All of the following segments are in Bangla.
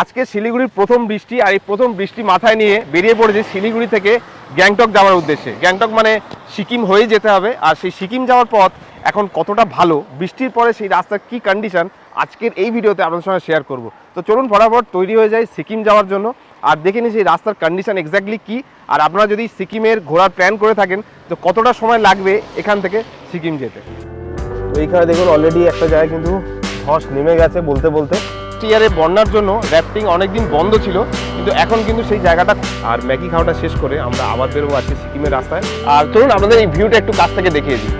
আজকে শিলিগুড়ির প্রথম বৃষ্টি আর এই প্রথম বৃষ্টি মাথায় নিয়ে বেরিয়ে পড়েছে শিলিগুড়ি থেকে গ্যাংটক যাওয়ার উদ্দেশ্যে। গ্যাংটক মানে সিকিম হয়ে যেতে হবে আর সেই সিকিম যাওয়ার পথ এখন কতটা ভালো, বৃষ্টির পরে সেই রাস্তার কি কন্ডিশন আজকের এই ভিডিওতে আপনাদের সঙ্গে শেয়ার করব। তো চলুন ফটাফট তৈরি হয়ে যায় সিকিম যাওয়ার জন্য আর দেখে নিই সেই রাস্তার কন্ডিশন এক্স্যাক্টলি কি। আর আপনারা যদি সিকিমের ঘোরার প্ল্যান করে থাকেন, তো কতটা সময় লাগবে এখান থেকে সিকিম যেতে? তো এইখানে দেখুন অলরেডি একটা জায়গায় কিন্তু ধস নেমে গেছে বলতে বলতে। টিয়ারে বন্যার জন্য র্যাফটিং অনেকদিন বন্ধ ছিল, কিন্তু এখন কিন্তু সেই জায়গাটা আর ম্যাগি খাওয়াটা শেষ করে আমরা আবার বেরোবো আজকে সিকিমের রাস্তায়। আর চলুন আপনাদের এই ভিউটা একটু কাছ থেকে দেখিয়ে দিই।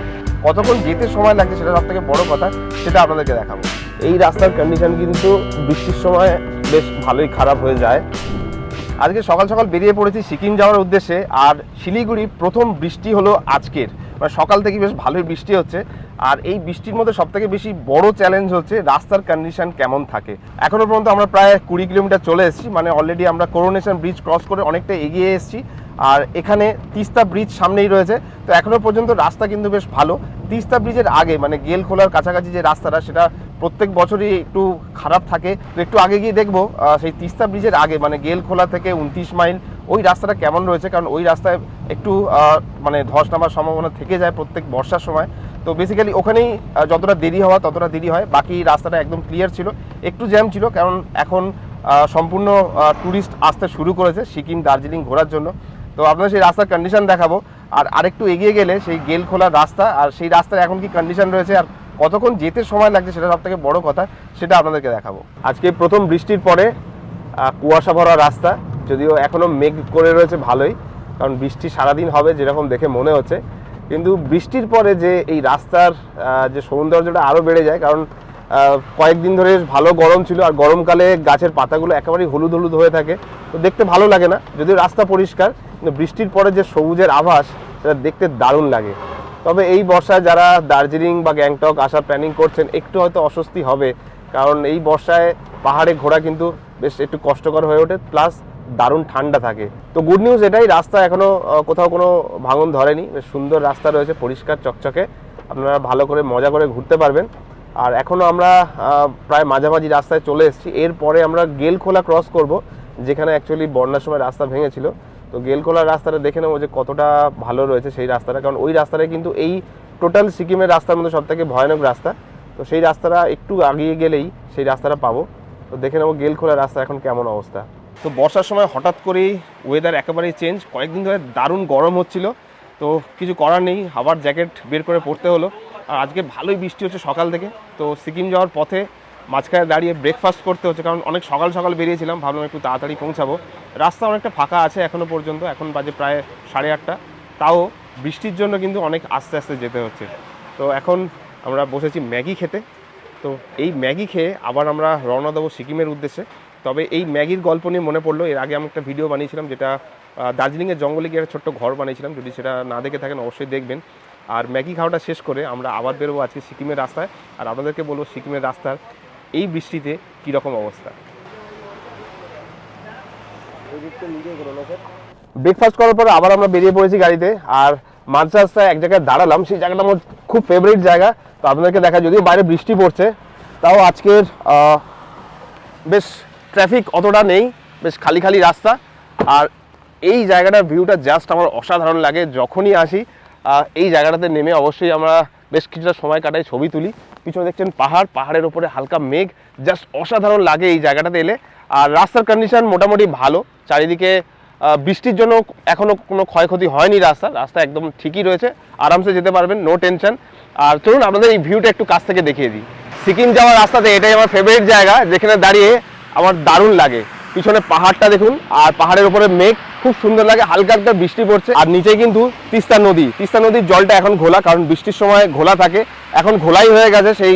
কতক্ষণ যেতে সময় লাগছে সেটা সব থেকে বড় কথা, সেটা আপনাদেরকে দেখাবো। এই রাস্তার কন্ডিশন কিন্তু বৃষ্টির সময় বেশ ভালোই খারাপ হয়ে যায়। আজকে সকাল সকাল বেরিয়ে পড়েছি সিকিম যাওয়ার উদ্দেশ্যে, আর শিলিগুড়ি প্রথম বৃষ্টি হলো আজকের। মানে সকাল থেকে বেশ ভালোই বৃষ্টি হচ্ছে। আর এই বৃষ্টির মধ্যে সব থেকে বেশি বড় চ্যালেঞ্জ হচ্ছে রাস্তার কন্ডিশন কেমন থাকে। এখনও পর্যন্ত আমরা প্রায় কুড়ি কিলোমিটার চলে এসেছি মানে অলরেডি আমরা করোনেশন ব্রিজ ক্রস করে অনেকটা এগিয়ে এসেছি। আর এখানে তিস্তা ব্রিজ সামনেই রয়েছে। তো এখনও পর্যন্ত রাস্তা কিন্তু বেশ ভালো। তিস্তা ব্রিজের আগে মানে গেল খোলার কাছাকাছি যে রাস্তাটা, সেটা প্রত্যেক বছরই একটু খারাপ থাকে। তো একটু আগে গিয়ে দেখব সেই তিস্তা ব্রিজের আগে মানে গেল খোলা থেকে উনত্রিশ মাইল ওই রাস্তাটা কেমন রয়েছে? কারণ ওই রাস্তায় একটু মানে ধস নামার সম্ভাবনা থেকে যায় প্রত্যেক বর্ষার সময়। তো বেসিক্যালি ওখানেই যতটা দেরি হওয়া ততটা দেরি হয়। বাকি রাস্তাটা একদম ক্লিয়ার ছিল। একটু জ্যাম ছিল, কারণ এখন সম্পূর্ণ ট্যুরিস্ট আসতে শুরু করেছে সিকিম, দার্জিলিং ঘোরার জন্য। তো আপনার সেই রাস্তার কন্ডিশন দেখাবো। আর আরেকটু এগিয়ে গেলে সেই গেল খোলা রাস্তা, আর সেই রাস্তার এখন কি কন্ডিশন রয়েছে, আর কতক্ষণ যেতে সময় লাগছে সেটা সব থেকে বড় কথা, সেটা আপনাদেরকে দেখাবো। আজকে প্রথম বৃষ্টির পরে কুয়াশা ভরা রাস্তা। যদিও এখনও মেঘ করে রয়েছে ভালোই, কারণ বৃষ্টি সারাদিন হবে যেরকম দেখে মনে হচ্ছে। কিন্তু বৃষ্টির পরে যে এই রাস্তার যে সৌন্দর্যটা আরও বেড়ে যায়, কারণ কয়েকদিন ধরে ভালো গরম ছিল আর গরমকালে গাছের পাতাগুলো একেবারেই হলুদ হলুদ হয়ে থাকে। তো দেখতে ভালো লাগে না, যদিও রাস্তা পরিষ্কার, কিন্তু বৃষ্টির পরে যে সবুজের আভাস, সেটা দেখতে দারুণ লাগে। তবে এই বর্ষায় যারা দার্জিলিং বা গ্যাংটক আসার প্ল্যানিং করছেন, একটু হয়তো অস্বস্তি হবে, কারণ এই বর্ষায় পাহাড়ে ঘোরা কিন্তু বেশ একটু কষ্টকর হয়ে ওঠে। প্লাস দারুণ ঠান্ডা থাকে। তো গুড নিউজ এটাই রাস্তা এখনও আহ, কোথাও কোনো ভাঙন ধরেনি। বেশ সুন্দর রাস্তা রয়েছে পরিষ্কার চকচকে। আপনারা ভালো করে মজা করে ঘুরতে পারবেন। আর এখনও আমরা প্রায় মাঝামাঝি রাস্তায় চলে এসেছি। এরপরে আমরা গেলখোলা ক্রস করব যেখানে অ্যাকচুয়ালি বন্যার সময় রাস্তা ভেঙেছিল। তো গেলখোলার রাস্তাটা দেখে নেব যে কতটা ভালো রয়েছে সেই রাস্তাটা। কারণ ওই রাস্তাটা কিন্তু এই টোটাল সিকিমের রাস্তার মধ্যে সব থেকে ভয়ানক রাস্তা। তো সেই রাস্তাটা একটু আগিয়ে গেলেই সেই রাস্তাটা পাবো। তো দেখে নেব গেলখোলা রাস্তা এখন কেমন অবস্থা। তো বর্ষার সময় হঠাৎ করেই ওয়েদার একেবারেই চেঞ্জ কয়েকদিন ধরে দারুণ গরম হচ্ছিল। তো কিছু করার নেই, আবার জ্যাকেট বের করে পড়তে হলো। আর আজকে ভালোই বৃষ্টি হচ্ছে সকাল থেকে। তো সিকিম যাওয়ার পথে মাঝখানে দাঁড়িয়ে ব্রেকফাস্ট করতে হচ্ছে, কারণ অনেক সকাল সকাল বেরিয়েছিলাম। ভাবলাম একটু তাড়াতাড়ি পৌঁছাবো। রাস্তা অনেকটা ফাঁকা আছে এখনও পর্যন্ত। এখন বাজে প্রায় সাড়ে আটটা। তাও বৃষ্টির জন্য কিন্তু অনেক আস্তে আস্তে যেতে হচ্ছে। তো এখন আমরা বসেছি ম্যাগি খেতে। তো এই ম্যাগি খেয়ে আবার আমরা রওনা দেবো সিকিমের উদ্দেশ্যে। তবে এই ম্যাগির গল্প নিয়ে মনে পড়ল। এর আগে আমি একটা ভিডিও বানিয়েছিলাম যেটা দার্জিলিংয়ের জঙ্গলে গিয়ে একটা ছোট্ট ঘর বানিয়েছিলাম। যদি সেটা না দেখে থাকেন অবশ্যই দেখবেন। আর ম্যাগি খাওয়াটা শেষ করে আমরা আবার বেরোবো আজকে সিকিমের রাস্তায়। আর আপনাদেরকে বলব সিকিমের রাস্তার এই বৃষ্টিতে কীরকম অবস্থা। ব্রেকফাস্ট করার পরে আবার আমরা বেরিয়ে পড়েছি গাড়িতে। আর মাঝ রাস্তায় এক জায়গায় দাঁড়ালাম। সেই জায়গাটা আমার খুব ফেভারিট জায়গা। তো আপনাদেরকে দেখা যদিও বাইরে বৃষ্টি পড়ছে, তাও আজকের বেশ ট্রাফিক অতটা নেই, বেশ খালি খালি রাস্তা। আর এই জায়গাটার ভিউটা জাস্ট আমার অসাধারণ লাগে, যখনই আসি এই জায়গাটাতে নেমে অবশ্যই আমরা বেশ কিছুটা সময় কাটাই, ছবি তুলি। পিছনে দেখছেন পাহাড়, পাহাড়ের ওপরে হালকা মেঘ জাস্ট অসাধারণ লাগে এই জায়গাটাতে এলে। আর রাস্তার কন্ডিশন মোটামুটি ভালো, চারিদিকে বৃষ্টির জন্য এখনও কোনো ক্ষয়ক্ষতি হয়নি রাস্তা রাস্তা একদম ঠিকই রয়েছে, আরামসে যেতে পারবেন নো টেনশন আর চলুন, আপনাদের এই ভিউটা একটু কাছ থেকে দেখিয়ে দিই। সিকিম যাওয়ার রাস্তাতে এটাই আমার ফেভারিট জায়গা, যেখানে দাঁড়িয়ে আমার দারুণ লাগে। পিছনে পাহাড়টা দেখুন, আর পাহাড়ের উপরে মেঘ, খুব সুন্দর লাগে, হালকা একটা বৃষ্টি পড়ছে। আর নিচে কিন্তু তিস্তা নদী। তিস্তা নদীর জলটা এখন ঘোলা, কারণ বৃষ্টির সময় ঘোলা থাকে। এখন ঘোলাই হয়ে গেছে সেই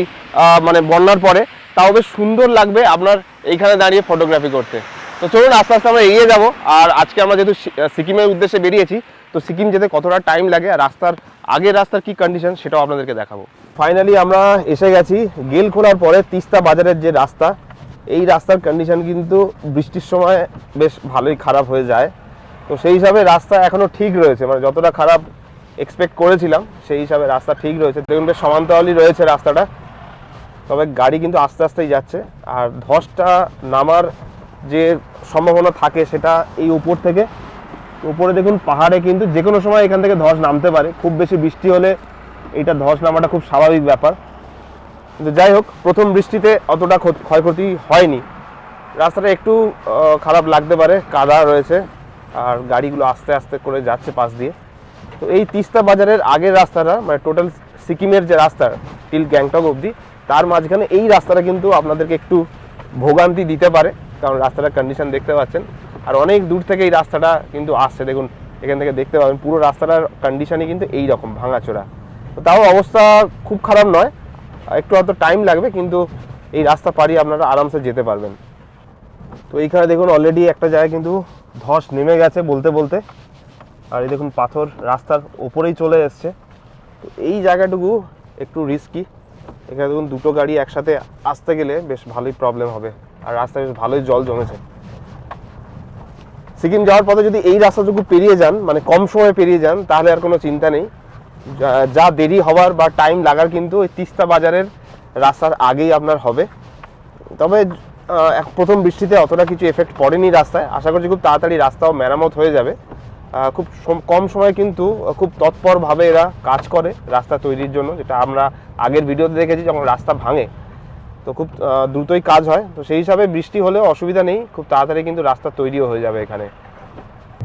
মানে বন্যার পরে। তাও বেশ সুন্দর লাগবে আপনার এইখানে দাঁড়িয়ে ফটোগ্রাফি করতে। তো চলুন, আস্তে আস্তে আমরা এগিয়ে যাব। আর আজকে আমরা যেহেতু সিকিমের উদ্দেশ্যে বেরিয়েছি, তো সিকিম যেতে কতটা টাইম লাগে, আর রাস্তার আগের রাস্তার কি কন্ডিশন সেটাও আপনাদেরকে দেখাবো। ফাইনালি আমরা এসে গেছি, গেল খোলার পরে তিস্তা বাজারের যে রাস্তা এই রাস্তার কন্ডিশন কিন্তু বৃষ্টির সময় বেশ ভালোই খারাপ হয়ে যায়। তো সেই হিসাবে রাস্তা এখনও ঠিক রয়েছে মানে যতটা খারাপ এক্সপেক্ট করেছিলাম, সেই হিসাবে রাস্তা ঠিক রয়েছে। দেখুন বেশ সমান্তরালই রয়েছে রাস্তাটা, তবে গাড়ি কিন্তু আস্তে আস্তেই যাচ্ছে। আর ধসটা নামার যে সম্ভাবনা থাকে সেটা এই উপর থেকে। উপরে দেখুন পাহাড়ে কিন্তু যে কোনো সময় এখান থেকে ধস নামতে পারে, খুব বেশি বৃষ্টি হলে এইটা ধস নামাটা খুব স্বাভাবিক ব্যাপার। কিন্তু যাই হোক প্রথম বৃষ্টিতে অতটা ক্ষয়ক্ষতি হয়নি। রাস্তাটা একটু খারাপ লাগতে পারে, কাদা রয়েছে, আর গাড়িগুলো আস্তে আস্তে করে যাচ্ছে পাশ দিয়ে। তো এই তিস্তা বাজারের আগের রাস্তাটা মানে টোটাল সিকিমের যে রাস্তা, টিল গ্যাংটক অবধি, তার মাঝখানে এই রাস্তাটা কিন্তু আপনাদেরকে একটু ভোগান্তি দিতে পারে, কারণ রাস্তাটার কন্ডিশন দেখতে পাচ্ছেন। আর অনেক দূর থেকে এই রাস্তাটা কিন্তু আসছে, দেখুন, এখান থেকে দেখতে পাবেন, পুরো রাস্তাটার কন্ডিশনই কিন্তু এই রকম ভাঙাচোরা। তো তাও অবস্থা খুব খারাপ নয় একটু হয়তো টাইম লাগবে, কিন্তু এই রাস্তা পাড়ি আপনারা আরামসে যেতে পারবেন। তো এইখানে দেখুন অলরেডি একটা জায়গায় কিন্তু ধস নেমে গেছে বলতে বলতে। আর এই দেখুন পাথর রাস্তার ওপরেই চলে এসছে। তো এই জায়গাটুকু একটু রিস্কি এখানে দেখুন দুটো গাড়ি একসাথে আসতে গেলে বেশ ভালোই প্রবলেম হবে। আর রাস্তায় বেশ ভালোই জল জমেছে। সিকিম যাওয়ার পথে যদি এই রাস্তাটুকু পেরিয়ে যান মানে কম সময়ে পেরিয়ে যান, তাহলে আর কোনো চিন্তা নেই। যা- দেরি হওয়ার বা টাইম লাগার কিন্তু ওই তিস্তা বাজারের রাস্তার আগেই আপনার হবে। তবে প্রথম বৃষ্টিতে অতটা কিছু এফেক্ট পড়েনি রাস্তায়। আশা করছি খুব তাড়াতাড়ি রাস্তাও মেরামত হয়ে যাবে। খুব কম সময় কিন্তু খুব তৎপরভাবে এরা কাজ করে রাস্তা তৈরির জন্য, যেটা আমরা আগের ভিডিওতে দেখেছি যখন রাস্তা ভাঙে। তো খুব দ্রুতই কাজ হয়। তো সেই হিসাবে বৃষ্টি হলেও অসুবিধা নেই। খুব তাড়াতাড়ি কিন্তু রাস্তা তৈরিও হয়ে যাবে এখানে।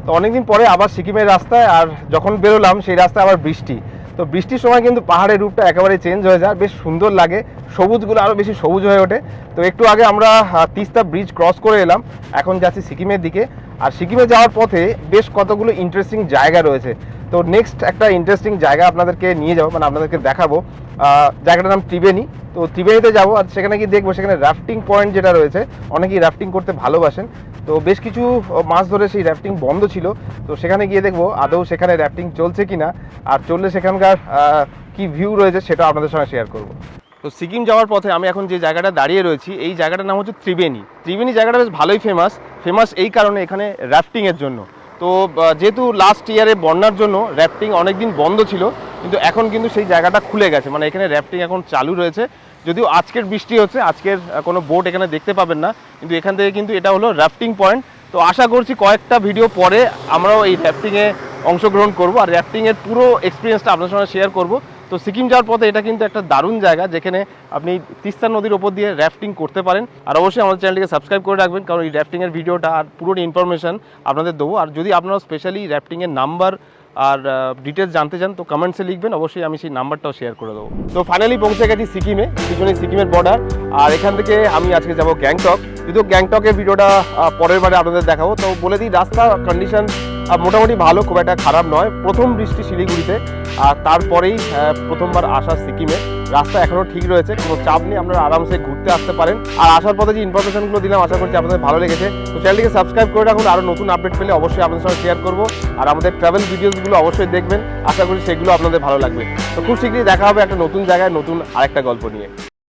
তো অনেকদিন পরে আবার সিকিমের রাস্তায় আর যখন বেরোলাম, সেই রাস্তায় আবার বৃষ্টি। তো বৃষ্টির সময় কিন্তু পাহাড়ের রূপটা একেবারে চেঞ্জ হয়ে যায়, বেশ সুন্দর লাগে। সবুজগুলো আরও বেশি সবুজ হয়ে ওঠে। তো একটু আগে আমরা তিস্তা ব্রিজ ক্রস করে এলাম। এখন যাচ্ছি সিকিমের দিকে। আর সিকিমে যাওয়ার পথে বেশ কতগুলো ইন্টারেস্টিং জায়গা রয়েছে। তো নেক্সট একটা ইন্টারেস্টিং জায়গা আপনাদেরকে নিয়ে যাব মানে আপনাদেরকে দেখাবো। জায়গাটার নাম ত্রিবেণী। তো ত্রিবেণীতে যাব আর সেখানে গিয়ে দেখব, সেখানে রাফটিং পয়েন্ট যেটা রয়েছে, অনেকেই রাফটিং করতে ভালোবাসেন। তো বেশ কিছু মাস ধরে সেই র্যাফটিং বন্ধ ছিল। তো সেখানে গিয়ে দেখব আদৌ সেখানে র্যাফটিং চলছে কি না আর চললে সেখানকার কি ভিউ রয়েছে সেটা আপনাদের সঙ্গে শেয়ার করব। তো সিকিম যাওয়ার পথে আমি এখন যে জায়গাটা দাঁড়িয়ে রয়েছি, এই জায়গাটার নাম হচ্ছে ত্রিবেণী। ত্রিবেণী জায়গাটা বেশ ভালোই ফেমাস ফেমাস এই কারণে এখানে র্যাফটিংয়ের জন্য। তো যেহেতু লাস্ট ইয়ারে বন্যার জন্য র্যাফটিং অনেকদিন বন্ধ ছিল কিন্তু এখন কিন্তু সেই জায়গাটা খুলে গেছে। মানে এখানে র্যাফটিং এখন চালু রয়েছে। যদিও আজকের বৃষ্টি হচ্ছে, আজকের কোনো বোট এখানে দেখতে পাবেন না। কিন্তু এখান থেকে কিন্তু এটা হলো র্যাফটিং পয়েন্ট তো আশা করছি কয়েকটা ভিডিও পরে আমরাও এই র্যাফটিংয়ে অংশগ্রহণ করব। আর র্যাফটিংয়ের পুরো এক্সপিরিয়েন্সটা আপনার সঙ্গে শেয়ার করব। তো সিকিম যাওয়ার পথে এটা কিন্তু একটা দারুণ জায়গা, যেখানে আপনি তিস্তা নদীর ওপর দিয়ে র্যাফটিং করতে পারেন। আর অবশ্যই আমাদের চ্যানেলটিকে সাবস্ক্রাইব করে রাখবেন, কারণ এই র্যাফটিংয়ের ভিডিওটা আর পুরো ইনফরমেশন আপনাদের দেবো। আর যদি আপনারা স্পেশালি র্যাফটিংয়ের নাম্বার আর ডিটেলস জানতে চান তো কমেন্টসে লিখবেন, অবশ্যই আমি সেই নাম্বারটাও শেয়ার করে দেবো। তো ফাইনালি পৌঁছে গেছি সিকিমে পিছনে সিকিমের বর্ডার আর এখান থেকে আমি আজকে যাব গ্যাংটক। যদিও গ্যাংটকের ভিডিওটা পরের বারে আপনাদের দেখাবো। তো বলে দিই, রাস্তা কন্ডিশন মোটামুটি ভালো, খুব একটা খারাপ নয়। প্রথম বৃষ্টি শিলিগুড়িতে, আর তারপরেই প্রথমবার আসা সিকিমে। রাস্তা এখনও ঠিক রয়েছে, কোনো চাপ নেই, আপনারা আরামসে ঘুরতে আসতে পারেন। আর আসার পথে যে ইনফরমেশনগুলো দিলাম, আশা করছি আপনাদের ভালো লেগেছে। তো চ্যানেলটিকে সাবস্ক্রাইব করে রাখুন আরও নতুন আপডেট পেলে অবশ্যই আপনাদের সঙ্গে শেয়ার করব। আর আমাদের ট্রাভেল ভিডিওসগুলো অবশ্যই দেখবেন। আশা করি সেগুলো আপনাদের ভালো লাগবে। তো খুব শীঘ্রই দেখা হবে একটা নতুন জায়গায়, নতুন আরেকটা গল্প নিয়ে।